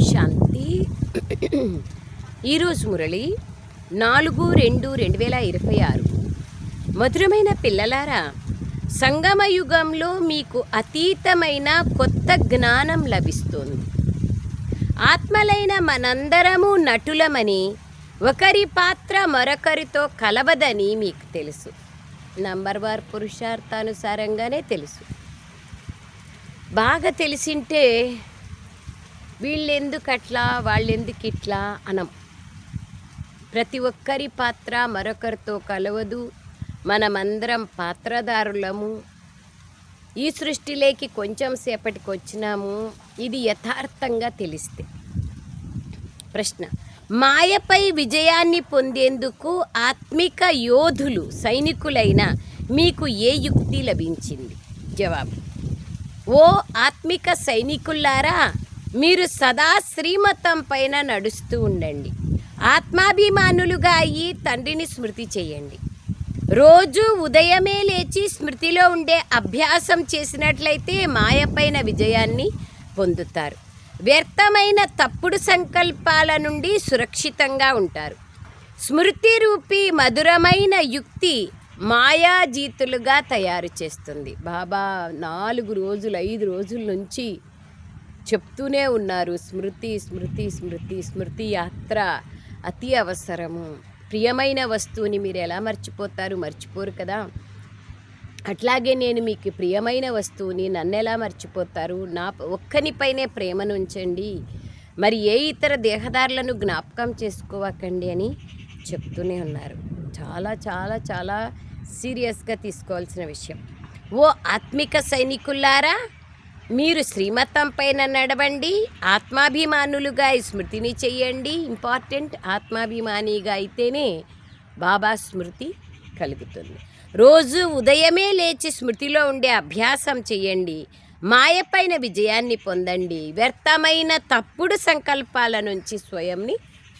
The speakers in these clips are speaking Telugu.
శాంతి. ఈరోజు మురళి నాలుగు రెండు రెండు వేల ఇరవై ఆరు. మధురమైన పిల్లలారా సంగమ యుగంలో మీకు అతీతమైన కొత్త జ్ఞానం లభిస్తుంది. ఆత్మలైన మనందరము నటులమని ఒకరి పాత్ర మరొకరితో కలవదని మీకు తెలుసు. నంబర్ వార్ పురుషార్థానుసారంగానే తెలుసు. బాగా తెలిసింటే వీళ్ళెందుకు అట్లా వాళ్ళెందుకు ఇట్లా అనం. ప్రతి ఒక్కరి పాత్ర మరొకరితో కలవదు. మనమందరం పాత్రదారులము. ఈ సృష్టిలోకి కొంచెం సేపటికి వచ్చినాము ఇది యథార్థంగా తెలిస్తే. ప్రశ్న. మాయపై విజయాన్ని పొందేందుకు ఆత్మిక యోధులు సైనికులైన మీకు ఏ యుక్తి లభించింది? జవాబు. ఓ ఆత్మిక సైనికులారా మీరు సదా శ్రీమతం పైన నడుస్తూ ఉండండి. ఆత్మాభిమానులుగా అయ్యి తండ్రిని స్మృతి చేయండి. రోజు ఉదయమే లేచి స్మృతిలో ఉండే అభ్యాసం చేసినట్లయితే మాయపైన విజయాన్ని పొందుతారు. వ్యర్థమైన తప్పుడు సంకల్పాల నుండి సురక్షితంగా ఉంటారు. స్మృతి రూపి మధురమైన యుక్తి మాయాజీతులుగా తయారు చేస్తుంది. బాబా నాలుగు రోజులు ఐదు రోజుల నుంచి చెప్తూనే ఉన్నారు. స్మృతి స్మృతి స్మృతి స్మృతి యాత్ర అతి అవసరము. ప్రియమైన వస్తువుని మీరు ఎలా మర్చిపోతారు? మర్చిపోరు కదా. అట్లాగే నేను మీకు ప్రియమైన వస్తువుని నన్ను ఎలా మర్చిపోతారు? నా ఒక్కనిపైనే ప్రేమను ఉంచండి మరి ఏ ఇతర దేహదారులను జ్ఞాపకం చేసుకోవకండి అని చెప్తూనే ఉన్నారు. చాలా చాలా చాలా సీరియస్గా తీసుకోవాల్సిన విషయం. ఓ ఆత్మిక సైనికులారా! మీరు శ్రీమతం పైన నడవండి ఆత్మాభిమానులుగా స్మృతిని చెయ్యండి. ఇంపార్టెంట్ ఆత్మాభిమానిగా అయితేనే బాబా స్మృతి కలుగుతుంది. రోజు ఉదయమే లేచి స్మృతిలో ఉండే అభ్యాసం చేయండి మాయపైన విజయాన్ని పొందండి. వ్యర్థమైన తప్పుడు సంకల్పాల నుంచి స్వయంని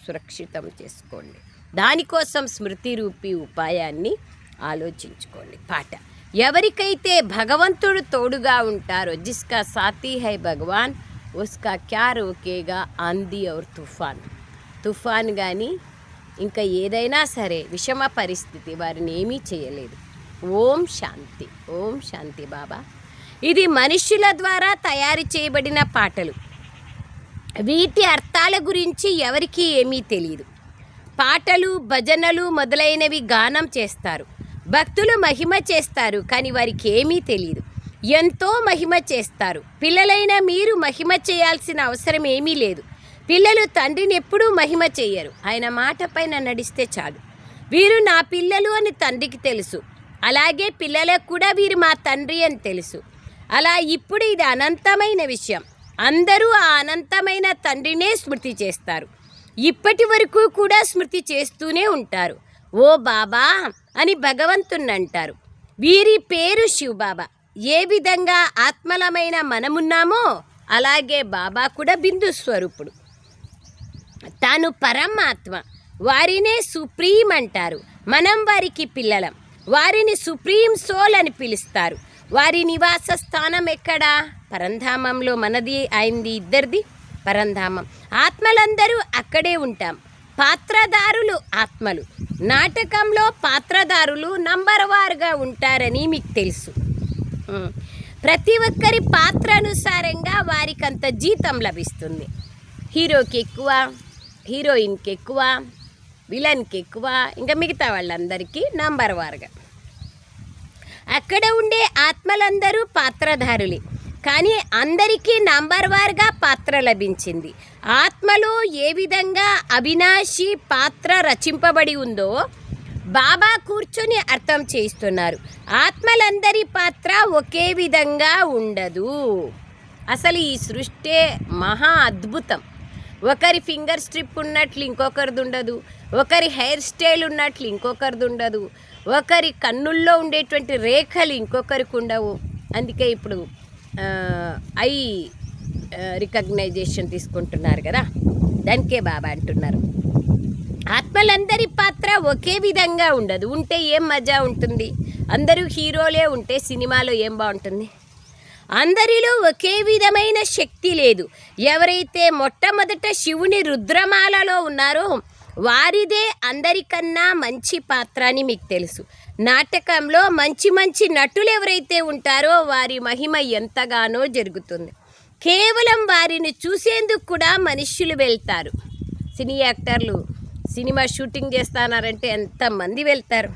సురక్షితం చేసుకోండి. దానికోసం స్మృతి రూపీ ఉపాయాన్ని ఆలోచించుకోండి. పాట. ఎవరికైతే భగవంతుడు తోడుగా ఉంటారో జిస్కా సాతి హై భగవాన్ ఉస్కా క్యా రోకేగా ఆంధీ ఔర్ తుఫాన్. తుఫాన్ కానీ ఇంకా ఏదైనా సరే విషమ పరిస్థితి వారిని ఏమీ చేయలేదు. ఓం శాంతి ఓం శాంతి బాబా. ఇది మనుష్యుల ద్వారా తయారు చేయబడిన పాటలు. వీటి అర్థాల గురించి ఎవరికీ ఏమీ తెలియదు పాటలు భజనలు మొదలైనవి గానం చేస్తారు. భక్తులు మహిమ చేస్తారు కానీ వారికి ఏమీ తెలియదు ఎంతో మహిమ చేస్తారు. పిల్లలైన మీరు మహిమ చేయాల్సిన అవసరం ఏమీ లేదు. పిల్లలు తండ్రిని ఎప్పుడూ మహిమ చేయరు. ఆయన మాట పైన నడిస్తే చాలు. వీరు నా పిల్లలు అని తండ్రికి తెలుసు. అలాగే పిల్లలకు కూడా వీరు మా తండ్రి అని తెలుసు. అలా ఇప్పుడు ఇది అనంతమైన విషయం. అందరూ ఆ అనంతమైన తండ్రినే స్మృతి చేస్తారు. ఇప్పటి వరకు కూడా స్మృతి చేస్తూనే ఉంటారు. ఓ బాబా అని భగవంతుణ్ణంటారు వీరి పేరు శివబాబా. ఏ విధంగా ఆత్మలమైన మనమున్నామో అలాగే బాబా కూడా బిందు స్వరూపుడు. తాను పరమాత్మ. వారినే సుప్రీం అంటారు. మనం వారికి పిల్లలం. వారిని సుప్రీం సోల్ అని పిలుస్తారు. వారి నివాస స్థానం ఎక్కడా? పరంధామంలో మనది అయింది ఇద్దరిది. పరంధామం. ఆత్మలందరూ అక్కడే ఉంటాం. పాత్రదారులు ఆత్మలు. నాటకంలో పాత్రదారులు నంబర్ వారుగా ఉంటారని మీకు తెలుసు. ప్రతి ఒక్కరి పాత్ర అనుసారంగా వారికి అంత జీతం లభిస్తుంది. హీరోకి ఎక్కువ హీరోయిన్కి ఎక్కువ విలన్కి ఎక్కువ ఇంకా మిగతా వాళ్ళందరికీ నంబర్ వారుగా అక్కడ ఉండే ఆత్మలందరూ పాత్రధారులే. కానీ అందరికీ నంబర్ వార్గా పాత్ర లభించింది. ఆత్మలో ఏ విధంగా అవినాశి పాత్ర రచింపబడి ఉందో బాబా కూర్చొని అర్థం చేస్తున్నారు ఆత్మలందరి పాత్ర ఒకే విధంగా ఉండదు. అసలు ఈ సృష్టి మహా అద్భుతం. ఒకరి ఫింగర్ స్ట్రిప్ ఉన్నట్లు ఇంకొకరిది ఉండదు. ఒకరి హెయిర్ స్టైల్ ఉన్నట్లు ఇంకొకరిది ఉండదు. ఒకరి కన్నుల్లో ఉండేటువంటి రేఖలు ఇంకొకరికి ఉండవు. అందుకే ఇప్పుడు ఐ రికగ్నైజేషన్ తీసుకుంటున్నారు కదా? దానికే బాబా అంటున్నారు. ఆత్మలందరి పాత్ర ఒకే విధంగా ఉండదు. ఉంటే ఏం మజా ఉంటుంది? అందరూ హీరోలే ఉంటే సినిమాలో ఏం బాగుంటుంది? అందరిలో ఒకే విధమైన శక్తి లేదు. ఎవరైతే మొట్టమొదట శివుని రుద్రమాలలో ఉన్నారో వారిదే అందరికన్నా మంచి పాత్ర అని మీకు తెలుసు. నాటకంలో మంచి మంచి నటులు ఎవరైతే ఉంటారో వారి మహిమ ఎంతగానో జరుగుతుంది. కేవలం వారిని చూసేందుకు కూడా మనుష్యులు వెళ్తారు. సినీ యాక్టర్లు సినిమా షూటింగ్ చేస్తున్నారంటే ఎంతమంది వెళ్తారు?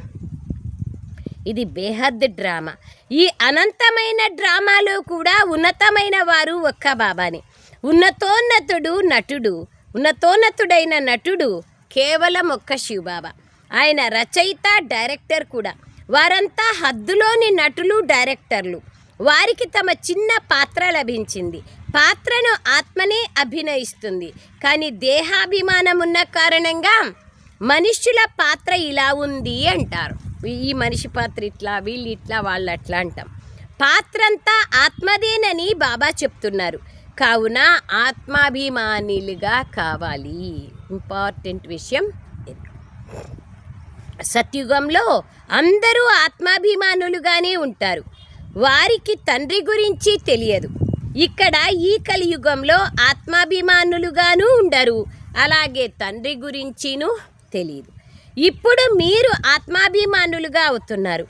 ఇది బేహద్ డ్రామా. ఈ అనంతమైన డ్రామాలో కూడా ఉన్నతమైన వారు ఒక్క బాబాని. ఉన్నతోన్నతుడు నటుడు. ఉన్నతోన్నతుడైన నటుడు కేవలం ఒక్క శివబాబా. ఆయన రచయిత డైరెక్టర్ కూడా. వారంతా హద్దులోని నటులు డైరెక్టర్లు. వారికి తమ చిన్న పాత్ర లభించింది. పాత్రను ఆత్మనే అభినయిస్తుంది. కానీ దేహాభిమానం ఉన్న కారణంగా మనుష్యుల పాత్ర ఇలా ఉంది అంటారు. ఈ మనిషి పాత్ర ఇట్లా వీళ్ళు ఇట్లా వాళ్ళు అట్లా అంటాం. పాత్రంతా ఆత్మదేనని బాబా చెప్తున్నారు. కావున ఆత్మాభిమానిలుగా కావాలి. ఇంపార్టెంట్ విషయం సత్యుగంలో అందరూ ఆత్మాభిమానులుగానే ఉంటారు. వారికి తండ్రి గురించి తెలియదు. ఇక్కడ ఈ కలియుగంలో ఆత్మాభిమానులుగాను ఉండరు. అలాగే తండ్రి గురించిను తెలియదు ఇప్పుడు మీరు ఆత్మాభిమానులుగా అవుతున్నారు.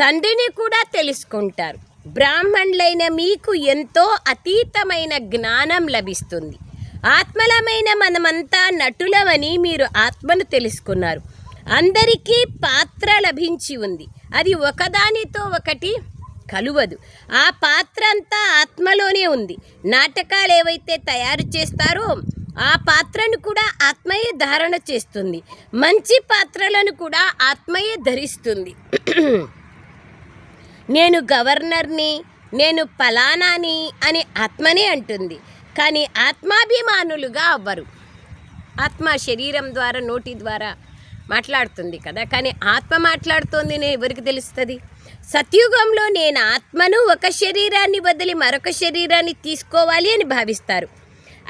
తండ్రిని కూడా తెలుసుకుంటారు. బ్రాహ్మణులైన మీకు ఎంతో అతీతమైన జ్ఞానం లభిస్తుంది. ఆత్మలమైన మనమంతా నటులమని మీరు ఆత్మను తెలుసుకున్నారు. అందరికీ పాత్ర లభించి ఉంది. అది ఒకదానితో ఒకటి కలువదు. ఆ పాత్ర అంతా ఆత్మలోనే ఉంది. నాటకాలు ఏవైతే తయారు చేస్తారో ఆ పాత్రను కూడా ఆత్మయే ధారణ చేస్తుంది. మంచి పాత్రలను కూడా ఆత్మయే ధరిస్తుంది. నేను గవర్నర్ని నేను ఫలానాని అని ఆత్మనే అంటుంది. కానీ ఆత్మాభిమానులుగా అవ్వరు. ఆత్మ శరీరం ద్వారా నోటి ద్వారా మాట్లాడుతుంది కదా. కానీ ఆత్మ మాట్లాడుతోంది నేను ఎవరికి తెలుస్తుంది? సత్యుగంలో నేను ఆత్మను ఒక శరీరాన్ని వదిలి మరొక శరీరాన్ని తీసుకోవాలి అని భావిస్తారు.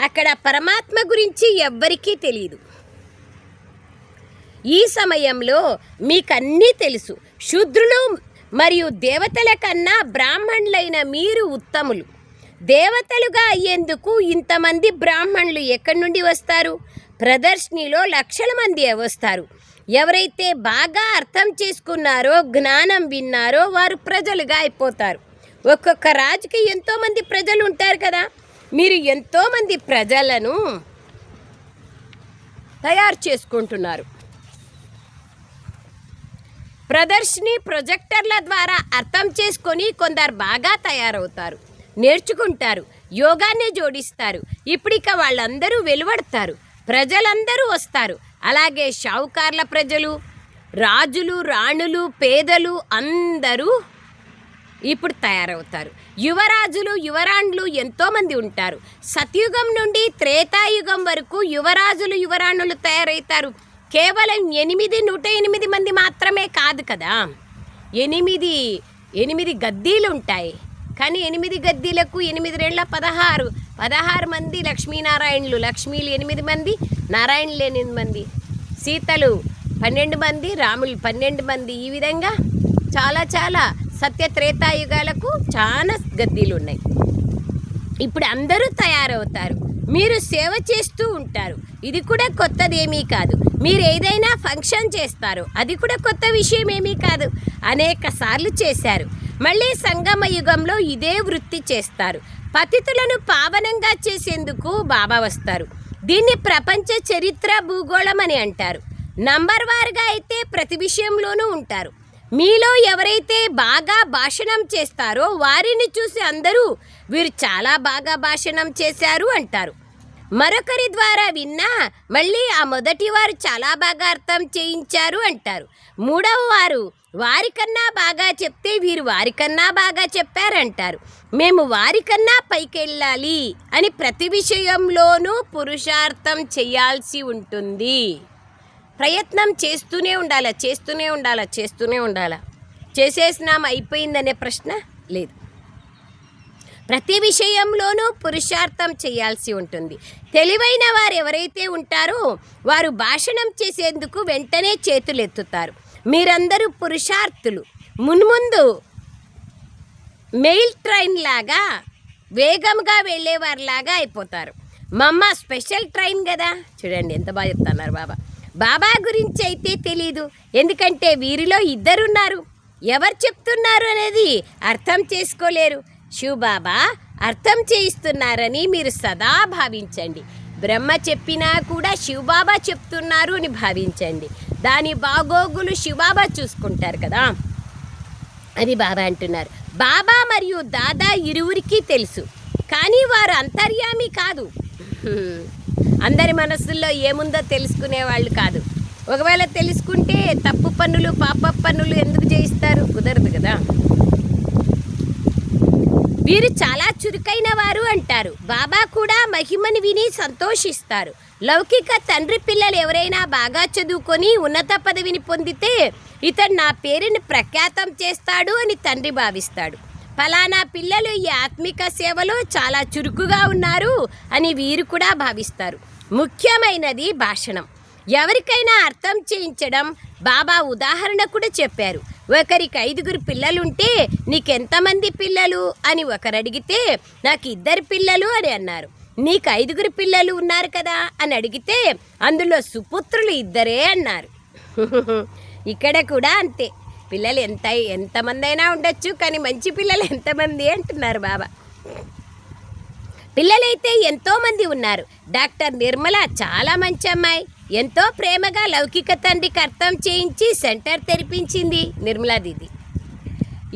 అక్కడ పరమాత్మ గురించి ఎవ్వరికీ తెలియదు. ఈ సమయంలో మీకన్నీ తెలుసు. శూద్రులు మరియు దేవతల కన్నా బ్రాహ్మణులైన మీరు ఉత్తములు. దేవతలుగా అయ్యేందుకు ఇంతమంది బ్రాహ్మణులు ఎక్కడి నుండి వస్తారు? ప్రదర్శనలో లక్షల మంది వస్తారు. ఎవరైతే బాగా అర్థం చేసుకున్నారో జ్ఞానం విన్నారో వారు ప్రజలుగా అయిపోతారు. ఒక్కొక్క రాజుకి ఎంతోమంది ప్రజలు ఉంటారు కదా. మీరు ఎంతోమంది ప్రజలను తయారు చేసుకుంటున్నారు. ప్రదర్శిని ప్రొజెక్టర్ల ద్వారా అర్థం చేసుకొని కొందరు బాగా తయారవుతారు. నేర్చుకుంటారు. యోగాన్ని జోడిస్తారు. ఇప్పుడు ఇక వాళ్ళందరూ వెలువడతారు. ప్రజలందరూ వస్తారు. అలాగే షావుకార్ల ప్రజలు రాజులు రాణులు పేదలు అందరూ ఇప్పుడు తయారవుతారు. యువరాజులు యువరాణులు ఎంతోమంది ఉంటారు. సత్యుగం నుండి త్రేతాయుగం వరకు యువరాజులు యువరాణులు తయారవుతారు. కేవలం ఎనిమిది నూట ఎనిమిది మంది మాత్రమే కాదు కదా? ఎనిమిది ఎనిమిది గద్దీలు ఉంటాయి కానీ ఎనిమిది గద్దీలకు ఎనిమిది రెండ్ల పదహారు. పదహారు మంది లక్ష్మీనారాయణులు. లక్ష్మీలు ఎనిమిది మంది నారాయణులు ఎనిమిది మంది. సీతలు పన్నెండు మంది రాములు పన్నెండు మంది. ఈ విధంగా చాలా చాలా సత్య త్రేతాయుగాలకు చాలా గద్దీలు ఉన్నాయి. ఇప్పుడు అందరూ తయారవుతారు. మీరు సేవ చేస్తూ ఉంటారు. ఇది కూడా కొత్తదేమీ కాదు. మీరు ఏదైనా ఫంక్షన్ చేస్తారు. అది కూడా కొత్త విషయం ఏమీ కాదు. అనేక సార్లు చేశారు. మళ్ళీ సంగమ యుగంలో ఇదే వృత్తి చేస్తారు. పతితులను పావనంగా చేసేందుకు బాబా వస్తారు. దీన్ని ప్రపంచ చరిత్ర భూగోళం అని అంటారు. నంబర్ వారుగా అయితే ప్రతి విషయంలోనూ ఉంటారు. మీలో ఎవరైతే బాగా భాషణం చేస్తారో వారిని చూసి అందరూ వీరు చాలా బాగా భాషణం చేశారు అంటారు. మరొకరి ద్వారా విన్నా మళ్ళీ ఆ మొదటి వారు చాలా బాగా అర్థం చేయించారు అంటారు. మూడవ వారు వారికన్నా బాగా చెప్తే వీరు వారికన్నా బాగా చెప్పారంటారు. మేము వారికన్నా పైకెళ్ళాలి అని ప్రతి విషయంలోనూ పురుషార్థం చేయాల్సి ఉంటుంది. ప్రయత్నం చేస్తూనే ఉండాలా? చేస్తూనే ఉండాలా? చేస్తూనే ఉండాలా? చేసేసినాం అయిపోయిందనే ప్రశ్న లేదు. ప్రతి విషయంలోనూ పురుషార్థం చేయాల్సి ఉంటుంది. తెలివైన వారు ఎవరైతే ఉంటారో వారు భాషణం చేసేందుకు వెంటనే చేతులెత్తుతారు. మీరందరూ పురుషార్థులు. మున్ముందు మెయిల్ ట్రైన్ లాగా వేగంగా వెళ్ళేవారిలాగా అయిపోతారు. మమ్మ స్పెషల్ ట్రైన్ కదా. చూడండి ఎంత బాగా చెప్తున్నారు బాబా. బాబా గురించి అయితే తెలీదు. ఎందుకంటే వీరిలో ఇద్దరున్నారు. ఎవరు చెప్తున్నారు అనేది అర్థం చేసుకోలేరు. శివబాబా అర్థం చేయిస్తున్నారని మీరు సదా భావించండి. బ్రహ్మ చెప్పినా కూడా శివబాబా చెప్తున్నారు అని భావించండి. దాని బాగోగులు శివబాబా చూసుకుంటారు కదా. అని బాబా అంటున్నారు. బాబా మరియు దాదా ఇరువురికి తెలుసు. కానీ వారు అంతర్యామి కాదు. అందరి మనసుల్లో ఏముందో తెలుసుకునే వాళ్ళు కాదు. ఒకవేళ తెలుసుకుంటే తప్పు పనులు పాప పనులు ఎందుకు చేయిస్తారు? కుదరదు కదా. వీరు చాలా చురుకైన వారు అంటారు. బాబా కూడా మహిమని విని సంతోషిస్తారు. లౌకిక తండ్రి పిల్లలు ఎవరైనా బాగా చదువుకొని ఉన్నత పదవిని పొందితే ఇతడు నా పేరుని ప్రఖ్యాతం చేస్తాడు అని తండ్రి భావిస్తాడు. ఫలానా పిల్లలు ఈ ఆత్మిక సేవలో చాలా చురుకుగా ఉన్నారు అని వీరు కూడా భావిస్తారు. ముఖ్యమైనది భాషణం. ఎవరికైనా అర్థం చేయించడం బాబా ఉదాహరణ కూడా చెప్పారు. ఒకరికి ఐదుగురు పిల్లలుంటే నీకెంతమంది పిల్లలు? అని ఒకరు అడిగితే నాకు ఇద్దరు పిల్లలు అని అన్నారు. నీకు ఐదుగురు పిల్లలు ఉన్నారు కదా? అని అడిగితే అందులో సుపుత్రులు ఇద్దరే అన్నారు. ఇక్కడ కూడా అంతే. పిల్లలు ఎంత ఎంతమంది అయినా ఉండొచ్చు కానీ మంచి పిల్లలు ఎంతమంది అంటున్నారు బాబా. పిల్లలైతే ఎంతోమంది ఉన్నారు. డాక్టర్ నిర్మల చాలా మంచి అమ్మాయి. ఎంతో ప్రేమగా లౌకిక తండ్రికి అర్థం చేయించి సెంటర్ తెరిపించింది నిర్మలా దీది.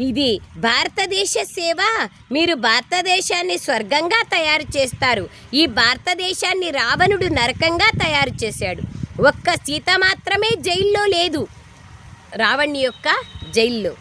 ఇది భారతదేశ సేవ మీరు భారతదేశాన్ని స్వర్గంగా తయారు చేస్తారు. ఈ భారతదేశాన్ని రావణుడు నరకంగా తయారు చేశాడు. ఒక్క సీత మాత్రమే జైల్లో లేదు. రావణ్ణి యొక్క జైల్లో.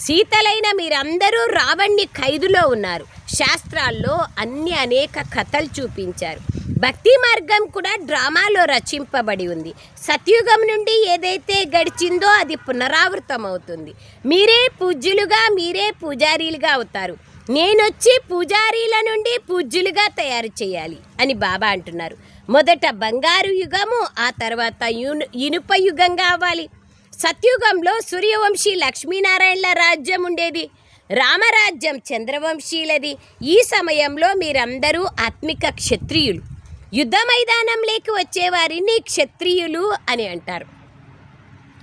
సీతలైన మీరందరూ రావణ్ణి ఖైదులో ఉన్నారు. శాస్త్రాల్లో అన్ని అనేక కథలు చూపించారు. భక్తి మార్గం కూడా డ్రామాలో రచింపబడి ఉంది. సత్యుగం నుండి ఏదైతే గడిచిందో అది పునరావృతం అవుతుంది మీరే పూజ్యులుగా మీరే పూజారీలుగా అవుతారు. నేనొచ్చి పూజారీల నుండి పూజ్యులుగా తయారు చేయాలి అని బాబా అంటున్నారు. మొదట బంగారు యుగము ఆ తర్వాత యును ఇనుప యుగం కావాలి సత్యుగంలో సూర్యవంశీ లక్ష్మీనారాయణల రాజ్యం ఉండేది. రామరాజ్యం చంద్రవంశీలది. ఈ సమయంలో మీరందరూ ఆత్మిక క్షత్రియులు. యుద్ధ మైదానంలోకి వచ్చేవారిని క్షత్రియులు అని అంటారు.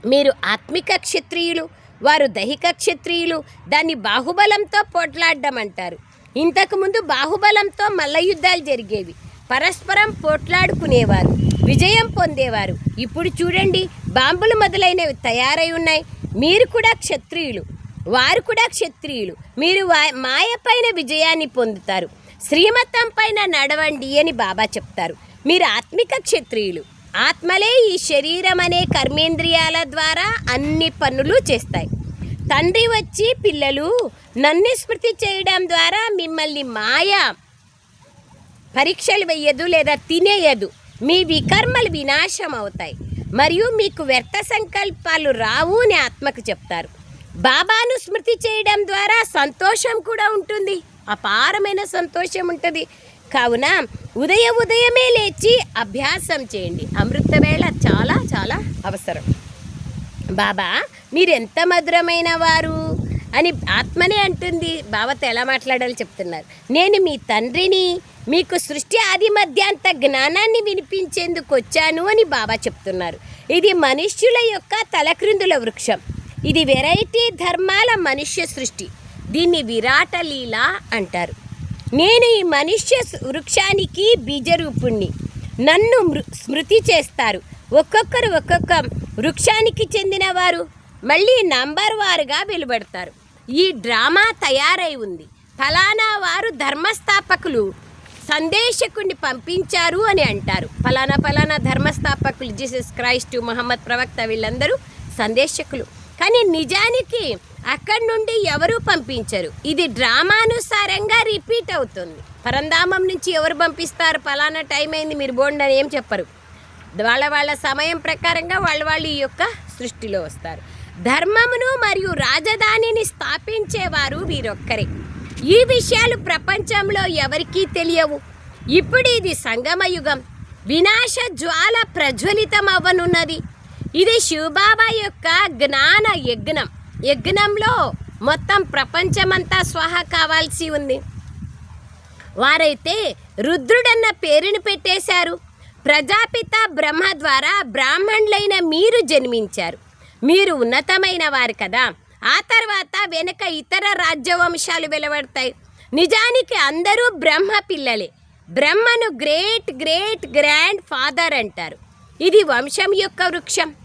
మీరు ఆత్మిక క్షత్రియులు వారు దైహిక క్షత్రియులు దాన్ని బాహుబలంతో పోట్లాడడం అంటారు. ఇంతకుముందు బాహుబలంతో మల్ల యుద్ధాలు జరిగేవి. పరస్పరం పోట్లాడుకునేవారు విజయం పొందేవారు. ఇప్పుడు చూడండి బాంబులు మొదలైనవి తయారై ఉన్నాయి. మీరు కూడా క్షత్రియులు వారు కూడా క్షత్రియులు. మీరు వా- మాయపైన విజయాన్ని పొందుతారు. శ్రీమతం పైన నడవండి అని బాబా చెప్తారు. మీరు ఆత్మిక క్షత్రియులు. ఆత్మలే ఈ శరీరం అనే కర్మేంద్రియాల ద్వారా అన్ని పనులు చేస్తాయి. తండ్రి వచ్చి పిల్లలు నన్ను స్మృతి చేయడం ద్వారా మిమ్మల్ని మాయ పరీక్షలు వేయదు లేదా తినేయదు. మీ వికర్మలు వినాశం అవుతాయి. మరియు మీకు వ్యర్థ సంకల్పాలు రావు అని ఆత్మకు చెప్తారు. బాబాను స్మృతి చేయడం ద్వారా సంతోషం కూడా ఉంటుంది. అపారమైన సంతోషం ఉంటుంది. కావున ఉదయ ఉదయమే లేచి అభ్యాసం చేయండి. అమృత వేళ చాలా చాలా అవసరం. బాబా మీరెంత మధురమైన వారు అని ఆత్మనే అంటుంది. బాబాతో ఎలా మాట్లాడాలో చెప్తున్నారు. నేను మీ తండ్రిని మీకు సృష్టి ఆది మధ్యాంత జ్ఞానాన్ని వినిపించేందుకు వచ్చాను అని బాబా చెప్తున్నారు. ఇది మనుష్యుల యొక్క తలక్రిందుల వృక్షం. ఇది వెరైటీ ధర్మాల మనుష్య సృష్టి. దీన్ని విరాట లీల అంటారు. నేను ఈ మనుష్య వృక్షానికి బీజరూపుణ్ణి. నన్ను మృ స్మృతి చేస్తారు. ఒక్కొక్కరు ఒక్కొక్క వృక్షానికి చెందినవారు. మళ్ళీ నంబర్ వారుగా వెలువడతారు. ఈ డ్రామా తయారై ఉంది. ఫలానా వారు ధర్మస్థాపకులు. సందేశకుడిని పంపించారు అని అంటారు. ఫలానా ఫలానా ధర్మస్థాపకులు జీసస్ క్రైస్టు మహమ్మద్ ప్రవక్త వీళ్ళందరూ సందేశకులు. కానీ నిజానికి అక్కడి నుండి ఎవరు పంపించరు. ఇది డ్రామానుసారంగా రిపీట్ అవుతుంది. పరంధామం నుంచి ఎవరు పంపిస్తారు? ఫలానా టైం అయింది మీరు బోండి అని ఏం చెప్పరు. వాళ్ళ వాళ్ళ సమయం ప్రకారంగా వాళ్ళ వాళ్ళు ఈ యొక్క సృష్టిలో వస్తారు. ధర్మమును మరియు రాజధానిని స్థాపించేవారు వీరొక్కరే. ఈ విషయాలు ప్రపంచంలో ఎవరికీ తెలియవు. ఇప్పుడు ఇది సంగమయుగం వినాశ జ్వాల ప్రజ్వలితం అవ్వనున్నది ఇది శివబాబా యొక్క జ్ఞాన యజ్ఞం. యజ్ఞంలో మొత్తం ప్రపంచమంతా స్వాహ కావాల్సి ఉంది. వారైతే రుద్రుడన్న పేరును పెట్టేశారు. ప్రజాపిత బ్రహ్మ ద్వారా బ్రాహ్మణులైన మీరు జన్మించారు. మీరు ఉన్నతమైన వారు కదా. ఆ తర్వాత వెనుక ఇతర రాజ్యవంశాలు వెలువడతాయి. నిజానికి అందరూ బ్రహ్మ పిల్లలే. బ్రహ్మను గ్రేట్ గ్రేట్ గ్రాండ్ ఫాదర్ అంటారు. ఇది వంశం యొక్క వృక్షం.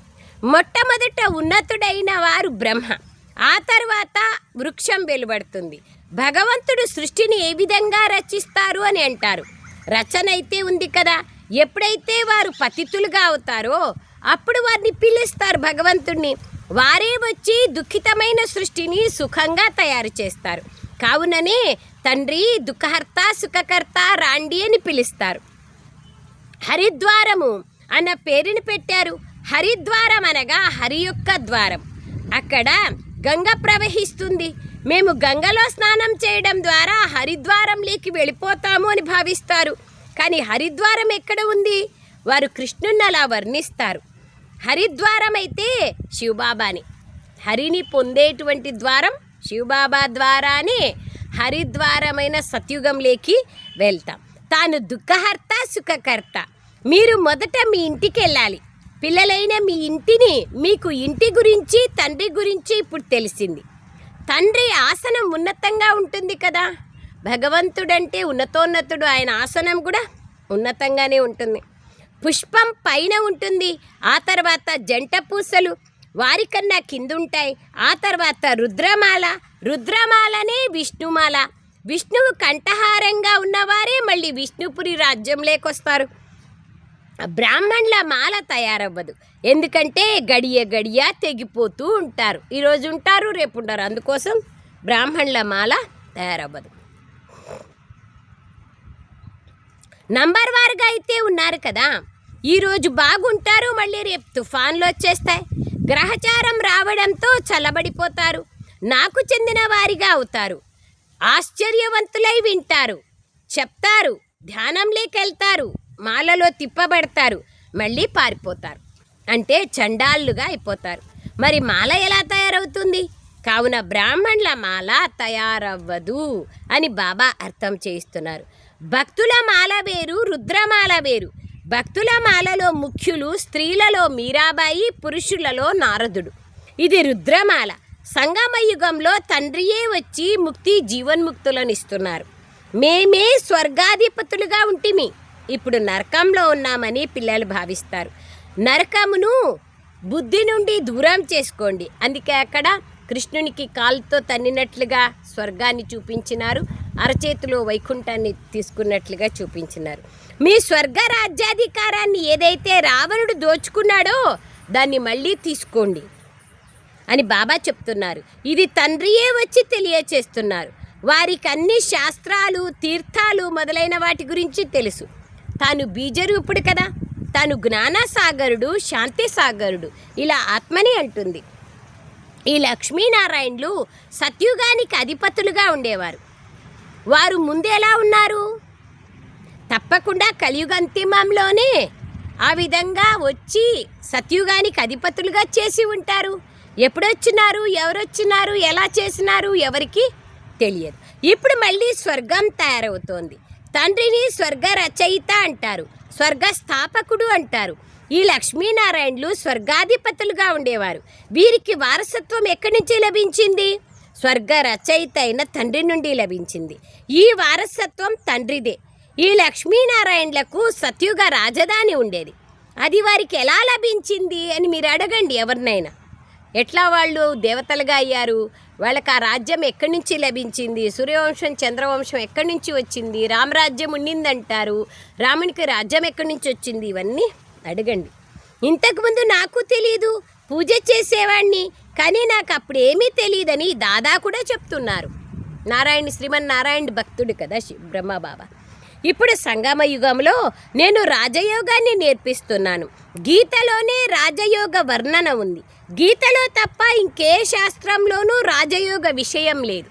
మొట్టమొదట ఉన్నతుడైన వారు బ్రహ్మ. ఆ తర్వాత వృక్షం వెలువడుతుంది. భగవంతుడు సృష్టిని ఏ విధంగా రచిస్తారు అని అంటారు. రచన అయితే ఉంది కదా. ఎప్పుడైతే వారు పతితులుగా అవుతారో అప్పుడు వారిని పిలుస్తారు భగవంతుణ్ణి. వారే వచ్చి దుఃఖితమైన సృష్టిని సుఖంగా తయారు చేస్తారు. కావుననే తండ్రి దుఃఖహర్త సుఖకర్త రాండి అని పిలుస్తారు. హరిద్వారము అన్న పేరుని పెట్టారు. హరిద్వారం అనగా హరి యొక్క ద్వారం. అక్కడ గంగ ప్రవహిస్తుంది. మేము గంగలో స్నానం చేయడం ద్వారా హరిద్వారంలోకి వెళ్ళిపోతాము అని భావిస్తారు. కానీ హరిద్వారం ఎక్కడ ఉంది? వారు కృష్ణుని అలా వర్ణిస్తారు. హరిద్వారం అయితే శివబాబాని. హరిని పొందేటువంటి ద్వారం శివబాబా ద్వారానే హరిద్వారమైన సత్యుగంలోకి వెళ్తాం. తాను దుఃఖహర్త సుఖకర్త. మీరు మొదట మీ ఇంటికి వెళ్ళాలి. పిల్లలైన మీ ఇంటిని మీకు ఇంటి గురించి తండ్రి గురించి ఇప్పుడు తెలిసింది. తండ్రి ఆసనం ఉన్నతంగా ఉంటుంది కదా. భగవంతుడంటే ఉన్నతోన్నతుడు ఆయన ఆసనం కూడా ఉన్నతంగానే ఉంటుంది. పుష్పం పైన ఉంటుంది ఆ తర్వాత జంట పూసలు వారికన్నా కిందుంటాయి ఆ తర్వాత రుద్రమాల రుద్రమాలనే విష్ణుమాల. విష్ణువు కంఠహారంగా ఉన్నవారే మళ్ళీ విష్ణుపురి రాజ్యంలోకొస్తారు. బ్రాహ్మణుల మాల తయారవ్వదు. ఎందుకంటే గడియ గడియ తెగిపోతూ ఉంటారు. ఈరోజు ఉంటారు రేపు ఉంటారు అందుకోసం బ్రాహ్మణుల మాల తయారవ్వదు. నంబర్ వారుగా అయితే ఉన్నారు కదా. ఈరోజు బాగుంటారు మళ్ళీ రేపు తుఫాన్లు వచ్చేస్తాయి. గ్రహచారం రావడంతో చల్లబడిపోతారు. నాకు చెందిన వారిగా అవుతారు. ఆశ్చర్యవంతులై వింటారు. చెప్తారు ధ్యానం లేకెళ్తారు మాలలో తిప్పబడతారు. మళ్ళీ పారిపోతారు. అంటే చండాళ్ళుగా అయిపోతారు. మరి మాల ఎలా తయారవుతుంది? కావున బ్రాహ్మణుల మాల తయారవ్వదు అని బాబా అర్థం చేయిస్తున్నారు. భక్తుల మాల వేరు రుద్రమాల వేరు. భక్తుల మాలలో ముఖ్యులు స్త్రీలలో మీరాబాయి పురుషులలో నారదుడు. ఇది రుద్రమాల. సంగమయుగంలో తండ్రియే వచ్చి ముక్తి జీవన్ముక్తులను ఇస్తున్నారు మేమే స్వర్గాధిపతులుగా ఉంటిమి. ఇప్పుడు నరకంలో ఉన్నామని పిల్లలు భావిస్తారు. నరకమును బుద్ధి నుండి దూరం చేసుకోండి. అందుకే అక్కడ కృష్ణునికి కాలుతో తన్నినట్లుగా స్వర్గాన్ని చూపించినారు. అరచేతిలో వైకుంఠాన్ని తీసుకున్నట్లుగా చూపించినారు. మీ స్వర్గ రాజ్యాధికారాన్ని ఏదైతే రావణుడు దోచుకున్నాడో దాన్ని మళ్ళీ తీసుకోండి అని బాబా చెప్తున్నారు. ఇది తండ్రియే వచ్చి తెలియచేస్తున్నారు. వారికి అన్ని శాస్త్రాలు తీర్థాలు మొదలైన వాటి గురించి తెలుసు. తాను బీజరూపుడు కదా. తాను జ్ఞానసాగరుడు శాంతిసాగరుడు. ఇలా ఆత్మని అంటుంది. ఈ లక్ష్మీనారాయణులు సత్యుగానికి అధిపతులుగా ఉండేవారు. వారు ముందెలా ఎలా ఉన్నారు? తప్పకుండా కలియుగ అంతిమంలోనే ఆ విధంగా వచ్చి సత్యుగానికి అధిపతులుగా చేసి ఉంటారు. ఎప్పుడొచ్చినారు? ఎవరొచ్చినారు? ఎలా చేసినారు? ఎవరికి తెలియదు. ఇప్పుడు మళ్ళీ స్వర్గం తయారవుతోంది. తండ్రిని స్వర్గ రచయిత అంటారు స్వర్గ స్థాపకుడు అంటారు. ఈ లక్ష్మీనారాయణులు స్వర్గాధిపతులుగా ఉండేవారు. వీరికి వారసత్వం ఎక్కడి నుంచి లభించింది? స్వర్గ రచయిత అయిన తండ్రి నుండి లభించింది. ఈ వారసత్వం తండ్రిదే. ఈ లక్ష్మీనారాయణులకు సత్యుగ రాజధాని ఉండేది. అది వారికి ఎలా లభించింది అని మీరు అడగండి ఎవరినైనా. ఎట్లా వాళ్ళు దేవతలుగా అయ్యారు? వాళ్ళకి ఆ రాజ్యం ఎక్కడి నుంచి లభించింది? సూర్యవంశం చంద్రవంశం ఎక్కడి నుంచి వచ్చింది? రామరాజ్యం ఉండిందంటారు. రామునికి రాజ్యం ఎక్కడి నుంచి వచ్చింది? ఇవన్నీ అడగండి. ఇంతకుముందు నాకు తెలియదు పూజ చేసేవాడిని కానీ నాకు అప్పుడు ఏమీ తెలియదని దాదా కూడా చెప్తున్నారు. నారాయణ శ్రీమన్ నారాయణ భక్తుడు కదా బ్రహ్మబాబా ఇప్పుడు సంగమ యుగంలో నేను రాజయోగాన్ని నేర్పిస్తున్నాను. గీతలోనే రాజయోగ వర్ణన ఉంది. గీతలో తప్ప ఇంకే శాస్త్రంలోనూ రాజయోగ విషయం లేదు.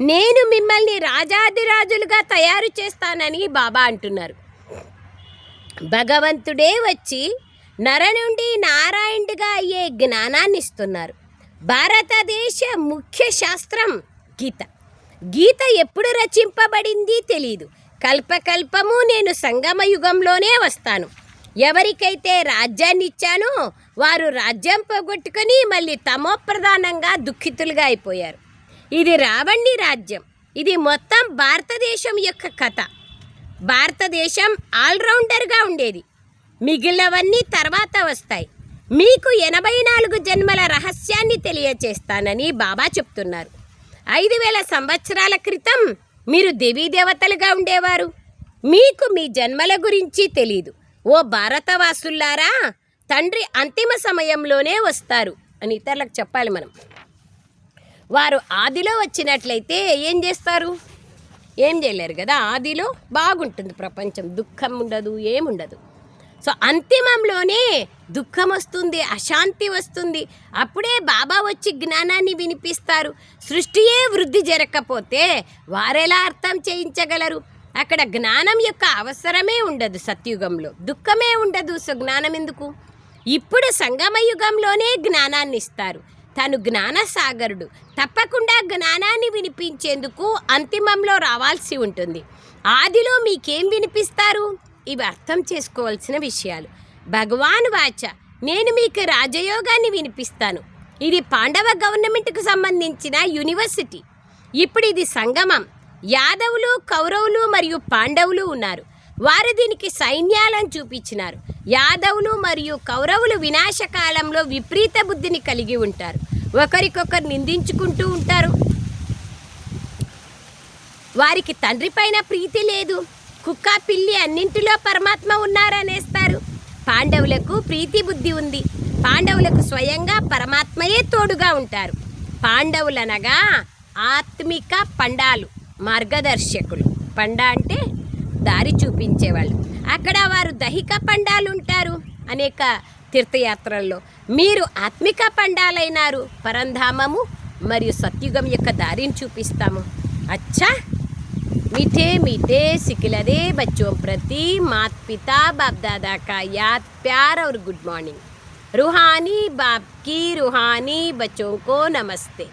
నేను మిమ్మల్ని రాజాదిరాజులుగా తయారు చేస్తానని బాబా అంటున్నారు. భగవంతుడే వచ్చి నర నుండి నారాయణుడిగా అయ్యే జ్ఞానాన్ని ఇస్తున్నారు. భారతదేశ ముఖ్య శాస్త్రం గీత. గీత ఎప్పుడు రచింపబడింది తెలియదు కల్పకల్పము నేను సంగమ యుగంలోనే వస్తాను. ఎవరికైతే రాజ్యాన్ని ఇచ్చానో వారు రాజ్యం పోగొట్టుకొని మళ్ళీ తమో ప్రధానంగా దుఃఖితులుగా అయిపోయారు. ఇది రావండి రాజ్యం. ఇది మొత్తం భారతదేశం యొక్క కథ. భారతదేశం ఆల్రౌండర్గా ఉండేది. మిగిలినవన్నీ తర్వాత వస్తాయి. మీకు ఎనభై నాలుగు జన్మల రహస్యాన్ని తెలియచేస్తానని బాబా చెప్తున్నారు. ఐదు వేల సంవత్సరాల క్రితం మీరు దేవతలుగా ఉండేవారు? మీకు మీ జన్మల గురించి తెలీదు. ఓ భారతవాసుల్లారా తండ్రి అంతిమ సమయంలోనే వస్తారు అని ఇతరులకు చెప్పాలి మనం. వారు ఆదిలో వచ్చినట్లయితే ఏం చేస్తారు? ఏం చేయలేరు కదా? ఆదిలో బాగుంటుంది ప్రపంచం. దుఃఖం ఉండదు ఏముండదు. సో అంతిమంలోనే దుఃఖం వస్తుంది అశాంతి వస్తుంది. అప్పుడే బాబా వచ్చి జ్ఞానాన్ని వినిపిస్తారు. సృష్టియే వృద్ధి జరగకపోతే వారెలా అర్థం చేయించగలరు? అక్కడ జ్ఞానం యొక్క అవసరమే ఉండదు సత్యుగంలో. దుఃఖమే ఉండదు సో జ్ఞానం ఎందుకు? ఇప్పుడు సంగమ యుగంలోనే జ్ఞానాన్ని ఇస్తారు. తను జ్ఞానసాగరుడు. తప్పకుండా జ్ఞానాన్ని వినిపించేందుకు అంతిమంలో రావాల్సి ఉంటుంది. ఆదిలో మీకేం వినిపిస్తారు? ఇవి అర్థం చేసుకోవాల్సిన విషయాలు. భగవాన్ వాచ నేను మీకు రాజయోగాన్ని వినిపిస్తాను. ఇది పాండవ గవర్నమెంట్కు సంబంధించిన యూనివర్సిటీ. ఇప్పుడు ఇది సంగమం. యాదవులు కౌరవులు మరియు పాండవులు ఉన్నారు. వారు దీనికి సైన్యాలను చూపించినారు. యాదవులు మరియు కౌరవులు వినాశకాలంలో విపరీత బుద్ధిని కలిగి ఉంటారు. ఒకరికొకరు నిందించుకుంటూ ఉంటారు. వారికి తండ్రి పైన ప్రీతి లేదు. కుక్క పిల్లి అన్నింటిలో పరమాత్మ ఉన్నారనేస్తారు. పాండవులకు ప్రీతి బుద్ధి ఉంది. పాండవులకు స్వయంగా పరమాత్మయే తోడుగా ఉంటారు. పాండవులనగా ఆత్మిక పండాలు మార్గదర్శకులు. పండ అంటే దారి చూపించేవాళ్ళు. అక్కడ వారు దహిక పండాలు ఉంటారు అనేక తీర్థయాత్రల్లో. మీరు ఆత్మిక పండాలైనారు. పరంధామము మరియు సత్యుగం యొక్క దారిని చూపిస్తాము. అచ్చా! मीठे मीठे सिखिलदे बच्चों प्रति मात पिता बाप दादा का याद, प्यार और गुड मॉर्निंग रूहानी बाप की रूहानी बच्चों को नमस्ते।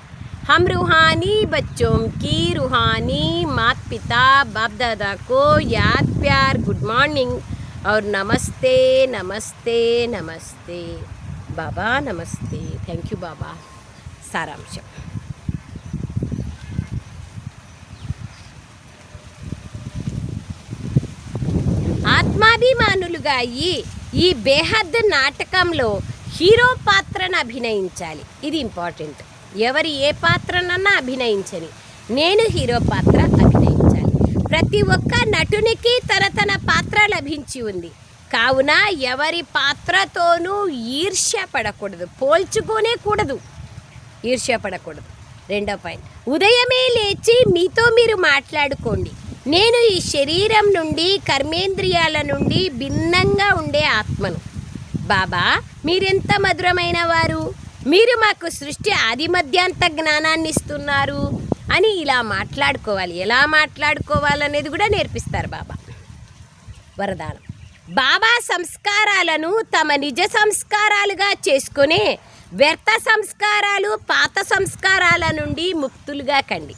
हम रूहानी बच्चों की रूहानी मात पिता बाप दादा को याद, प्यार गुड मॉर्निंग और नमस्ते नमस्ते नमस्ते। बाबा, नमस्ते। थैंक यू बाबा। सारांशम ఆత్మాభిమానులుగా అయ్యి ఈ బేహద్ నాటకంలో హీరో పాత్రను అభినయించాలి. ఇది ఇంపార్టెంట్. ఎవరు ఏ పాత్రనన్నా అభినయించని నేను హీరో పాత్ర అభినయించాలి. ప్రతి ఒక్క నటునికి తన తన పాత్ర లభించి ఉంది. కావున ఎవరి పాత్రతోనూ ఈర్ష్య పడకూడదు. పోల్చుకోనే కూడదు. ఈర్ష్య పడకూడదు. రెండో పాయింట్. ఉదయమే లేచి మీతో మీరు మాట్లాడుకోండి. నేను ఈ శరీరం నుండి కర్మేంద్రియాల నుండి భిన్నంగా ఉండే ఆత్మను. బాబా మీరెంత మధురమైన వారు? మీరు మాకు సృష్టి ఆది మధ్యాంత జ్ఞానాన్ని ఇస్తున్నారు అని ఇలా మాట్లాడుకోవాలి. ఎలా మాట్లాడుకోవాలనేది కూడా నేర్పిస్తారు బాబా. వరదానం. బాబా సంస్కారాలను తమ నిజ సంస్కారాలుగా చేసుకునే వ్యర్థ సంస్కారాలు పాత సంస్కారాల నుండి ముక్తులుగా కండి.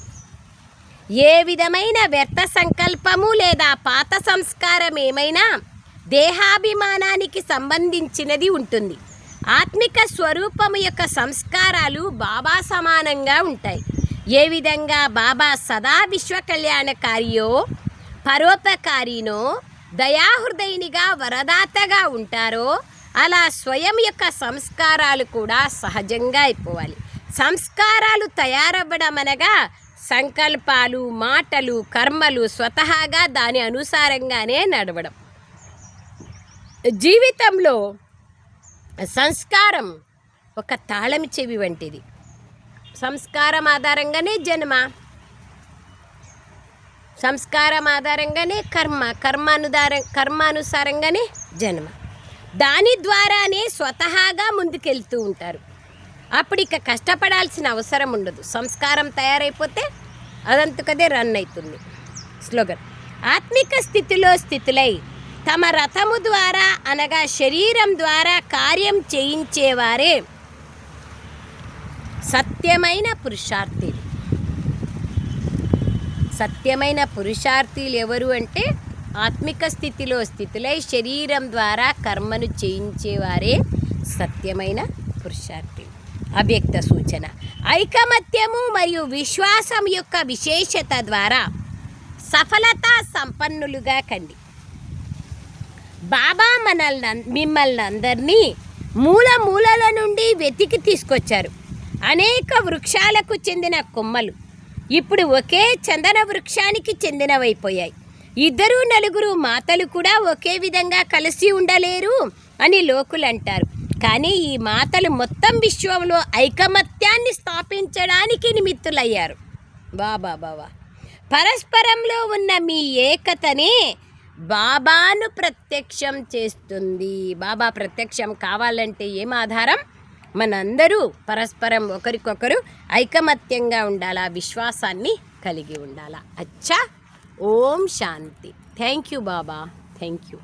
ఏ విధమైన వ్యర్థ సంకల్పము లేదా పాత సంస్కారం ఏమైనా దేహాభిమానానికి సంబంధించినది ఉంటుంది. ఆత్మిక స్వరూపము యొక్క సంస్కారాలు బాబా సమానంగా ఉంటాయి. ఏ విధంగా బాబా సదా విశ్వ కళ్యాణకారియో పరోపకారినో దయాహృదయునిగా వరదాతగా ఉంటారో అలా స్వయం యొక్క సంస్కారాలు కూడా సహజంగా అయిపోవాలి. సంస్కారాలు తయారవ్వడం అనగా సంకల్పాలు మాటలు కర్మలు స్వతహాగా దాని అనుసారంగానే నడవడం. జీవితంలో సంస్కారం ఒక తాళం చెవి వంటిది. సంస్కారం ఆధారంగానే జన్మ. సంస్కారం ఆధారంగానే కర్మ. కర్మానుధార కర్మానుసారంగానే జన్మ. దాని ద్వారానే స్వతహాగా ముందుకెళ్తూ ఉంటారు. అప్పుడు ఇక కష్టపడాల్సిన అవసరం ఉండదు. సంస్కారం తయారైపోతే అదంతకదే రన్ అవుతుంది స్లోగన్. ఆత్మిక స్థితిలో స్థితులై తమ రథము ద్వారా అనగా శరీరం ద్వారా కార్యం చేయించేవారే సత్యమైన పురుషార్థులు. సత్యమైన పురుషార్థులు ఎవరు అంటే ఆత్మిక స్థితిలో స్థితులై శరీరం ద్వారా కర్మను చేయించేవారే సత్యమైన పురుషార్థులు. అవ్యక్త సూచన. ఐకమత్యము మరియు విశ్వాసం యొక్క విశేషత ద్వారా సఫలత సంపన్నులుగా కండి. బాబా మనల్ని మిమ్మల్ని అందరినీ మూల మూలల నుండి వెతికి తీసుకొచ్చారు. అనేక వృక్షాలకు చెందిన కొమ్మలు ఇప్పుడు ఒకే చందన వృక్షానికి చెందినవైపోయాయి. ఇద్దరు నలుగురు మాతలు కూడా ఒకే విధంగా కలిసి ఉండలేరు అని లోకులు అంటారు కానీ ఈ మాతలు మొత్తం విశ్వంలో ఐకమత్యాన్ని స్థాపించడానికి నిమిత్తులయ్యారు. బాబా బాబా పరస్పరంలో ఉన్న మీ ఏకతనే బాబాను ప్రత్యక్షం చేస్తుంది. బాబా ప్రత్యక్షం కావాలంటే ఏం ఆధారం? మనందరూ పరస్పరం ఒకరికొకరు ఐకమత్యంగా ఉండాలా? విశ్వాసాన్ని కలిగి ఉండాలా? అచ్చా! Om Shanti. Thank you Baba. Thank you.